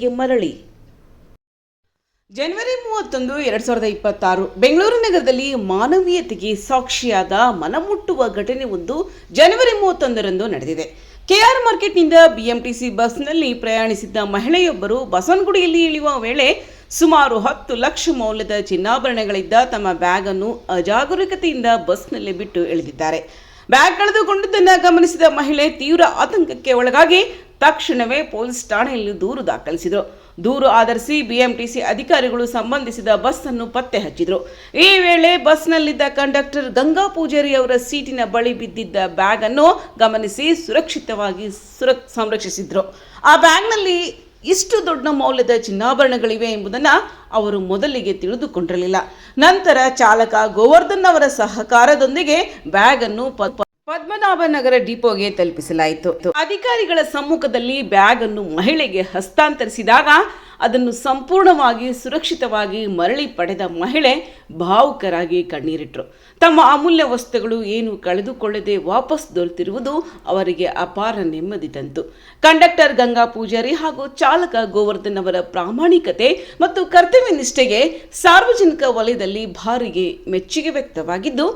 ಗೆ ಮರಳಿ. ಜನವರಿ ಮೂವತ್ತೊಂದು, ಎರಡ್ ಸಾವಿರದ ಇಪ್ಪತ್ತಾರು, ಬೆಂಗಳೂರು ನಗರದಲ್ಲಿ ಮಾನವೀಯತೆಗೆ ಸಾಕ್ಷಿಯಾದ ಮನಮುಟ್ಟುವ ಘಟನೆ ಒಂದು ಜನವರಿ ಮೂವತ್ತೊಂದರಂದು ನಡೆದಿದೆ. ಕೆಆರ್ ಮಾರ್ಕೆಟ್ನಿಂದ ಬಿಎಂಟಿಸಿ ಬಸ್ನಲ್ಲಿ ಪ್ರಯಾಣಿಸಿದ್ದ ಮಹಿಳೆಯೊಬ್ಬರು ಬಸವನಗುಡಿಯಲ್ಲಿ ಇಳಿಯುವ ವೇಳೆ ಸುಮಾರು ಹತ್ತು ಲಕ್ಷ ಮೌಲ್ಯದ ಚಿನ್ನಾಭರಣಗಳಿದ್ದ ತಮ್ಮ ಬ್ಯಾಗ್ ಅನ್ನು ಅಜಾಗರೂಕತೆಯಿಂದ ಬಸ್ನಲ್ಲಿ ಬಿಟ್ಟು ಇಳಿದಿದ್ದಾರೆ. ಬ್ಯಾಗ್ ಕಳೆದುಕೊಂಡಿದ್ದನ್ನು ಗಮನಿಸಿದ ಮಹಿಳೆ ತೀವ್ರ ಆತಂಕಕ್ಕೆ ಒಳಗಾಗಿ ತಕ್ಷಣವೇ ಪೊಲೀಸ್ ಠಾಣೆಯಲ್ಲಿ ದೂರು ದಾಖಲಿಸಿದರು. ದೂರು ಆಧರಿಸಿ ಬಿಎಂಟಿಸಿ ಅಧಿಕಾರಿಗಳು ಸಂಬಂಧಿಸಿದ ಬಸ್ ಅನ್ನು ಪತ್ತೆ ಹಚ್ಚಿದ್ರು. ಈ ವೇಳೆ ಬಸ್ನಲ್ಲಿದ್ದ ಕಂಡಕ್ಟರ್ ಗಂಗಾ ಪೂಜಾರಿ ಅವರ ಸೀಟಿನ ಬಳಿ ಬಿದ್ದಿದ್ದ ಬ್ಯಾಗ್ ಅನ್ನು ಗಮನಿಸಿ ಸುರಕ್ಷಿತವಾಗಿ ಸುರ, ಸಂರಕ್ಷಿಸಿದ್ರು. ಆ ಬ್ಯಾಗ್ನಲ್ಲಿ ಇಷ್ಟು ದೊಡ್ಡ ಮೌಲ್ಯದ ಚಿನ್ನಾಭರಣಗಳಿವೆ ಎಂಬುದನ್ನು ಅವರು ಮೊದಲಿಗೆ ತಿಳಿದುಕೊಂಡಿರಲಿಲ್ಲ. ನಂತರ ಚಾಲಕ ಗೋವರ್ಧನ್ ಅವರ ಸಹಕಾರದೊಂದಿಗೆ ಬ್ಯಾಗ್ ಅನ್ನು ಪದ್ಮನಾಭನಗರ ಡಿಪೋಗೆ ತಲುಪಿಸಲಾಯಿತು. ಅಧಿಕಾರಿಗಳ ಸಮ್ಮುಖದಲ್ಲಿ ಬ್ಯಾಗ್ ಅನ್ನು ಮಹಿಳೆಗೆ ಹಸ್ತಾಂತರಿಸಿದಾಗ ಅದನ್ನು ಸಂಪೂರ್ಣವಾಗಿ ಸುರಕ್ಷಿತವಾಗಿ ಮರಳಿ ಪಡೆದ ಮಹಿಳೆ ಭಾವುಕರಾಗಿ ಕಣ್ಣೀರಿಟ್ಟರು ತಮ್ಮ ಅಮೂಲ್ಯ ವಸ್ತುಗಳು ಏನು ಕಳೆದುಕೊಳ್ಳದೆ ವಾಪಸ್ ದೊರೆತಿರುವುದು ಅವರಿಗೆ ಅಪಾರ ನೆಮ್ಮದಿ ತಂತು. ಕಂಡಕ್ಟರ್ ಗಂಗಾ ಪೂಜಾರಿ ಹಾಗೂ ಚಾಲಕ ಗೋವರ್ಧನ್ ಅವರ ಪ್ರಾಮಾಣಿಕತೆ ಮತ್ತು ಕರ್ತವ್ಯ ನಿಷ್ಠೆಗೆ ಸಾರ್ವಜನಿಕ ವಲಯದಲ್ಲಿ ಭಾರಿಗೆ ಮೆಚ್ಚುಗೆ ವ್ಯಕ್ತವಾಗಿದ್ದು,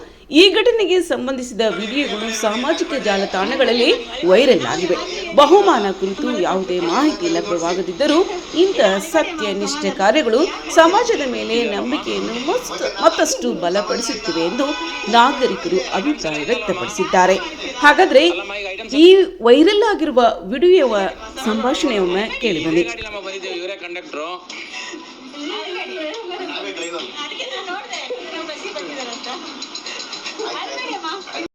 ಈ ಘಟನೆಗೆ ಸಂಬಂಧಿಸಿದ ವಿಡಿಯೋಗಳು ಸಾಮಾಜಿಕ ಜಾಲತಾಣಗಳಲ್ಲಿ ವೈರಲ್ ಆಗಿವೆ. ಬಹುಮಾನ ಕುರಿತು ಯಾವುದೇ ಮಾಹಿತಿ ಲಭ್ಯವಾಗದಿದ್ದರೂ ಇಂತಹ ಸತ್ಯ ನಿಷ್ಠೆ ಕಾರ್ಯಗಳು ಸಮಾಜದ ಮೇಲೆ ನಂಬಿಕೆಯನ್ನು ಮತ್ತಷ್ಟು ಬಲಪಡಿಸುತ್ತಿವೆ ಎಂದು ನಾಗರಿಕರು ಅಭಿಪ್ರಾಯ ವ್ಯಕ್ತಪಡಿಸಿದ್ದಾರೆ. ಹಾಗಾದ್ರೆ ಈ ವೈರಲ್ ಆಗಿರುವ ವಿಡಿಯೋ ಸಂಭಾಷಣೆಯೊಮ್ಮೆ ಕೇಳಿ ಬನ್ನಿ. ಗಾಡಿ ನಮ್ಮ ಬಂದಿದ್ದೇವೆ ಇವರೇ ಕಂಡಕ್ಟ್ರು